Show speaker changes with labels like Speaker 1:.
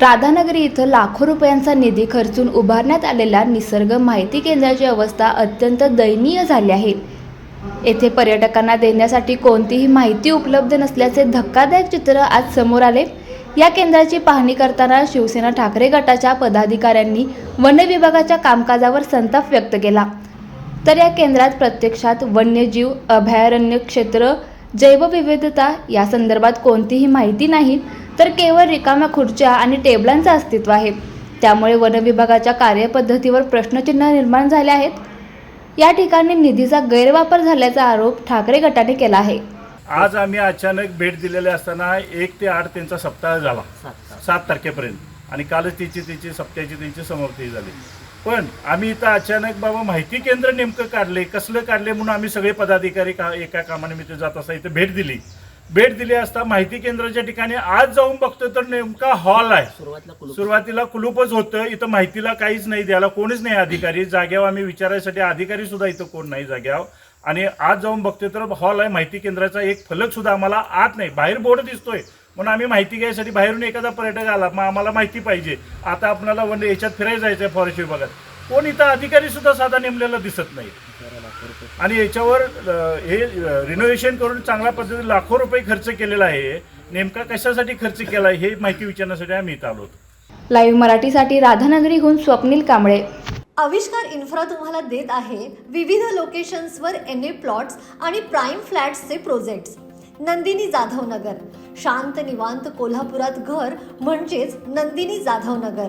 Speaker 1: राधानगरी इथं लाखो रुपयांचा निधी खर्चून उभारण्यात आलेल्या निसर्ग माहिती केंद्राची अवस्था अत्यंत दयनीय झाली आहे. येथे पर्यटकांना देण्यासाठी कोणतीही माहिती उपलब्ध नसल्याचे धक्कादायक चित्र आज समोर आले. या केंद्राची पाहणी करताना शिवसेना ठाकरे गटाच्या पदाधिकाऱ्यांनी वन विभागाच्या कामकाजावर संताप व्यक्त केला. तर या केंद्रात प्रत्यक्षात वन्यजीव अभयारण्य क्षेत्र जैवविविधता या संदर्भात कोणतीही माहिती नाही. तर केवळ रिकाम्या खुर्च्या आणि टेबलांचं अस्तित्व आहे. त्यामुळे वन विभागाच्या कार्यपद्धतीवर प्रश्नचिन्ह निर्माण झाले आहेत. या ठिकाणी निधीचा गैरवापर झाल्याचा आरोप ठाकरे गटाने केला आहे.
Speaker 2: आज आम्ही अचानक भेट दिलेले असताना एक ते आठ त्यांचा सप्ताह झाला. सात तारखेपर्यंत. आणि कालच तिची तिची सप्त्याची त्यांची समाप्ती झाली. पण आम्ही इथं अचानक बाबा माहिती केंद्र नेमकं काढले कसलं काढले म्हणून आम्ही सगळे पदाधिकारी का एका कामानिमित्त जात असता इथं भेट दिली. भेट दिली असता माहिती केंद्राच्या ठिकाणी. आज जाऊन बघतो तर नेमका हॉल आहे.
Speaker 3: सुरुवातीला कुलूप.
Speaker 2: सुरुवातीला कुलूपच होतं. इथं माहितीला काहीच नाही द्यायला कोणीच नाही अधिकारी. जाग्यावर आम्ही विचारायसाठी अधिकारी सुद्धा इथं कोण नाही जाग्यावर. आणि आज जाऊन बघतोय तर हॉल आहे. माहिती केंद्राचा एक फलक सुद्धा आम्हाला आत नाही. बाहेर बोर्ड दिसतोय. म्हणून आम्ही माहिती घ्यायसाठी बाहेरून एखादा पर्यटक आला. मग आम्हाला माहिती पाहिजे. आता आपल्याला वन याच्यात फिरायला जायचंय फॉरेस्ट विभागात कोण इथं अधिकारी सुद्धा साधा नेमलेला दिसत नाही. आणि याच्यावर हे रिनोव्हेशन करून चांगल्या पद्धतीने लाखो रुपये खर्च केलेला आहे. नेमका कशासाठी खर्च केला हे माहिती विचारण्यासाठी आम्ही इथं आलो होतो.
Speaker 1: लाईव्ह मराठीसाठी राधानगरीहून स्वप्नील कांबळे.
Speaker 4: आविष्कार इन्फ्रा तुम्हाला देत आहे विविध लोकेशन्सवर एन ए प्लॉट्स आणि प्राईम फ्लॅट्सचे प्रोजेक्ट्स. नंदिनी जाधव नगर शांत निवांत कोल्हापुरात घर म्हणजेच नंदिनी जाधव नगर